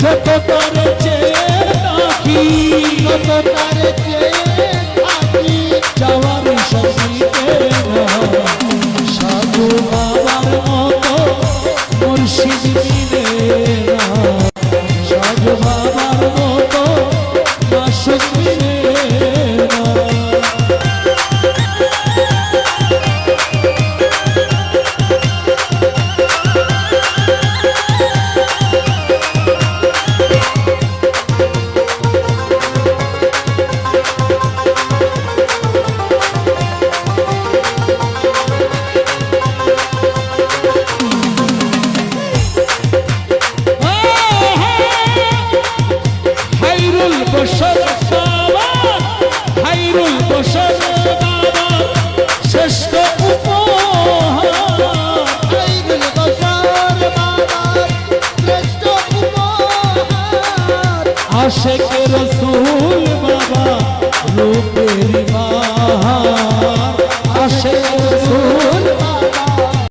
যত তারে চেয়ে থাকি কত তারে চেয়ে থাকি যাওয়ার সঙ্গীতে সাধু বাবার মতো মুর্শিদ মিলে। বসর বাবা খাইরুল বসর বাবা শ্রেষ্ঠ উপহার। আশেখ রসুল বাবা রূপের বাহার। আশেখ রসুল